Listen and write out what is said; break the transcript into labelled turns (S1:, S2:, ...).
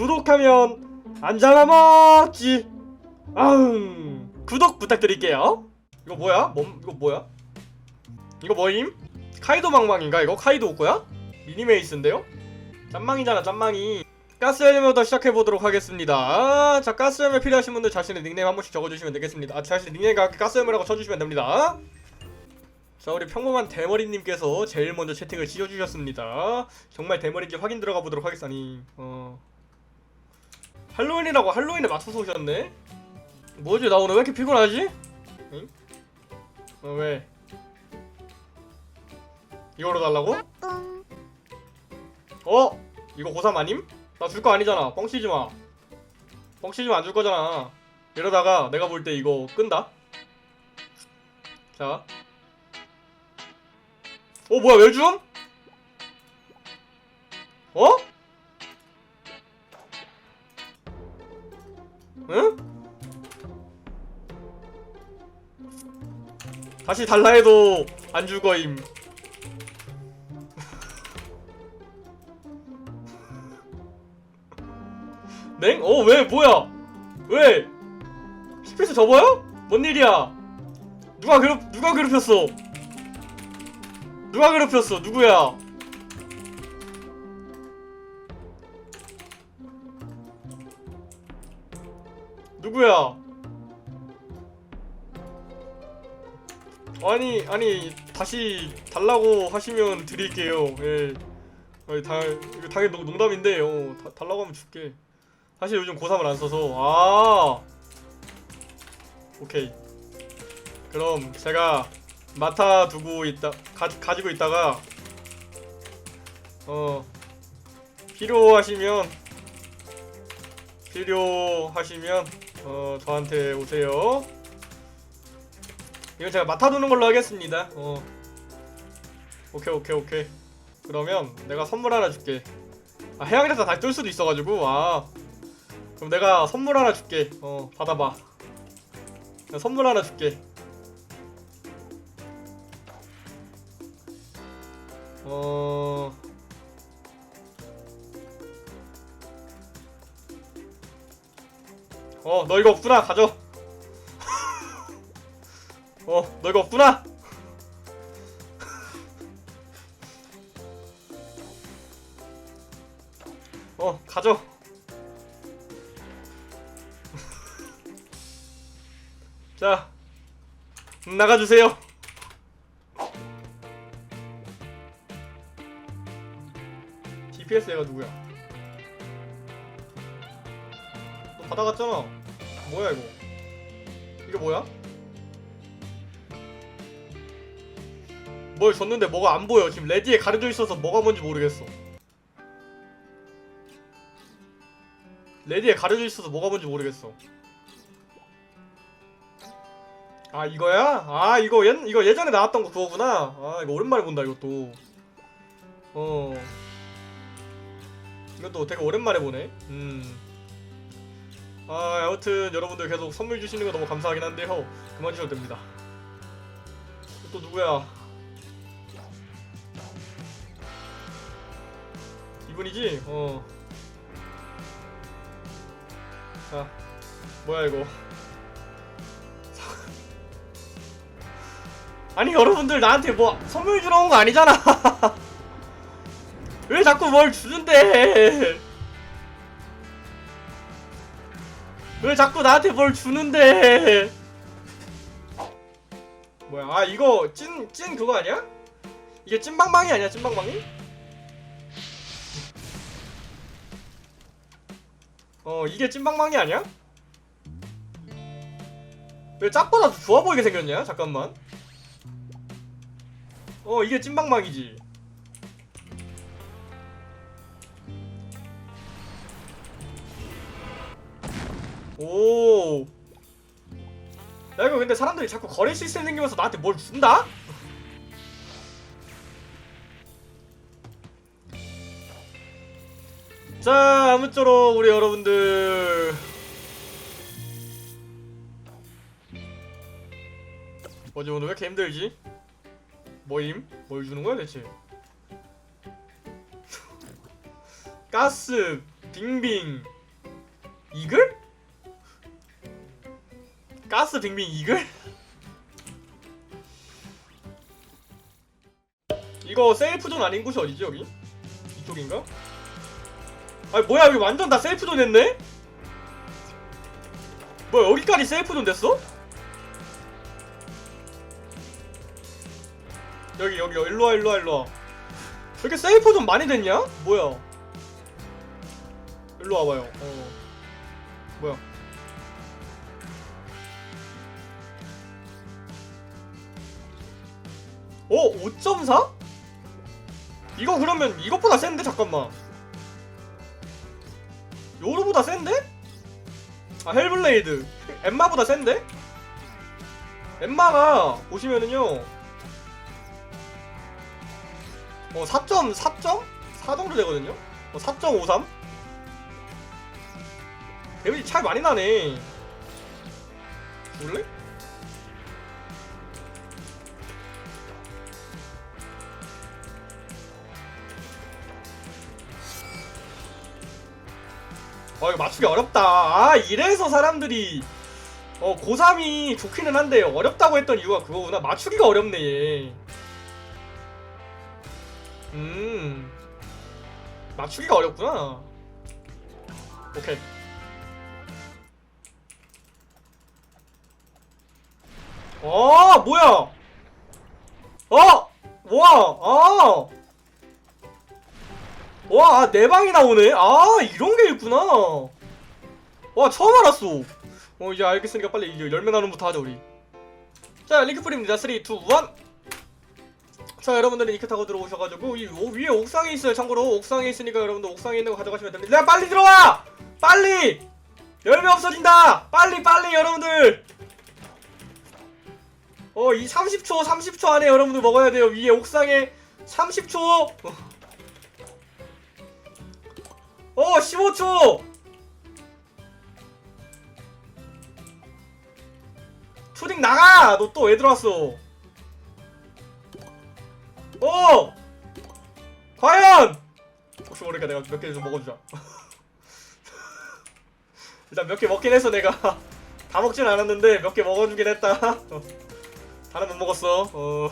S1: 구독하면 안 잡아먹지. 아흥. 구독 부탁드릴게요. 이거 뭐야? 뭐, 이거 뭐야? 이거 뭐임? 카이도 망망인가 이거? 카이도 오고야? 미니메이스인데요? 짬망이잖아 짬망이 가스 헬멧부터 시작해보도록 하겠습니다 아, 자 가스 헬멧 필요하신 분들 자신의 닉네임 한 번씩 적어주시면 되겠습니다 아, 자신의 닉네임과 가스 헬멧이라고 쳐주시면 됩니다 자 우리 평범한 대머리님께서 제일 먼저 채팅을 씌워주셨습니다 정말 대머리인지 확인 들어가 보도록 아니 어 할로윈이라고 할로윈에 맞춰서 오셨네 뭐지 나 오늘 왜 이렇게 피곤하지? 응? 어 왜? 이거로 달라고? 어? 이거 고3 아님? 나 줄 거 아니잖아 뻥치지 마 뻥치지 마 안 줄 거잖아 이러다가 내가 볼 때 이거 끈다 자 어 뭐야 왜 줌? 어? 응? 다시 달라 해도 안 줄 거임 냉? 어, 왜? 뭐야? 왜? 스페이스 접어요? 뭔 일이야? 누가 괴롭, 누가 괴롭혔어? 누가 괴롭혔어? 누구야? 누구야? 아니, 아니, 다시 달라고 하시면 드릴게요. 예. 아니, 다, 이거 당연히 농- 농담인데, 어, 다, 달라고 하면 줄게. 사실 요즘 고3을 안 써서 아 오케이 그럼 제가 맡아 두고 있다 가, 가지고 있다가 어 필요하시면 필요하시면 어 저한테 오세요 이건 제가 맡아두는 걸로 하겠습니다 어 오케이 오케이 오케이 그러면 내가 선물 하나 줄게 아 해양대사 다시 뜰 수도 있어가지고 아 그럼 내가 선물 하나 줄게. 어, 받아봐. 선물 하나 줄게. 어. 어, 너 이거 없구나. 가져. 어, 너 이거 없구나. 어, 가져. 자, 나가주세요. DPS 얘가 누구야? 너 받아갔잖아. 뭐야 이거? 이게 뭐야? 뭘 줬는데 뭐가 안 보여. 지금 레디에 가려져 있어서 뭐가 뭔지 모르겠어. 레디에 가려져 있어서 뭐가 뭔지 모르겠어. 아 이거야? 아 이거 예, 이거 예전에 나왔던 거 그거구나. 아 이거 오랜만에 본다 이것도. 어. 이것도 되게 오랜만에 보네. 음. 아 아무튼 여러분들 계속 선물 주시는 거 너무 감사하긴 한데요. 그만 주셔도 됩니다. 또 누구야? 이분이지? 어. 자, 뭐야 이거? 아니 여러분들 나한테 뭐 선물 주러 온 거 아니잖아 왜 자꾸 뭘 주는데 왜 자꾸 나한테 뭘 주는데 뭐야 아 이거 찐 찐 그거 아니야? 이게 찐방방이 아니야 찐방방이? 어 이게 찐방방이 아니야? 왜 짝보다 좋아 보이게 생겼냐? 잠깐만 어 이게 찐방망이지 오. 야 이거 근데 사람들이 자꾸 거래 시스템 생기면서 나한테 뭘 준다? 자 아무쪼록 우리 여러분들 어제 오늘 왜 이렇게 힘들지? 뭐임? 뭘 주는 거야 대체? 가스 빙빙 이글? 가스 빙빙 이글? 이거 셀프존 아닌 곳이 어디지 여기? 이쪽인가? 아니 뭐야 여기 완전 다 셀프존 됐네? 뭐야 여기까지 셀프존 됐어? 여기 여기 여기 일로와 일로와 일로와 이렇게 셀프존 많이 됐냐? 뭐야 일로 와봐요 어 뭐야 어? 5.4? 이거 그러면 이것보다 센데? 잠깐만 요로보다 센데? 아 헬블레이드 엠마보다 센데? 엠마가 보시면은요 어4.4.4 정도 되거든요 어, 4.53 데미지 차이 많이 나네 볼래? 아 이거 맞추기 어렵다 아 이래서 사람들이 어 고3이 좋기는 한데 어렵다고 했던 이유가 그거구나 맞추기가 어렵네 얘 음. 맞추기가 어렵구나. 오케이. 아, 뭐야? 어! 와, 아! 와, 아, 내 방이 나오네? 아, 이런 게 있구나. 와, 처음 알았어. 어, 이제 알겠으니까 빨리 이제 열매 나눔부터 하자, 우리. 자, 링크풀입니다. 3, 2, 1. 자 여러분들은 이렇게 타고 들어오셔가지고 이 오- 위에 옥상에 있어요 참고로 옥상에 있으니까 여러분들 옥상에 있는 거 가져가시면 됩니다 야 빨리 들어와! 빨리! 열매 없어진다! 빨리 빨리 여러분들 어 이 30초 30초 안에 여러분들 먹어야 돼요 위에 옥상에 30초 어 15초 초딩 나가! 너 또 왜 들어왔어 오! 과연! 혹시 모르니까 내가 몇 개 좀 먹어주자. 일단 몇 개 먹긴 했어 내가. 다 먹진 않았는데 몇 개 먹어주긴 했다. 다는 못 먹었어. 어.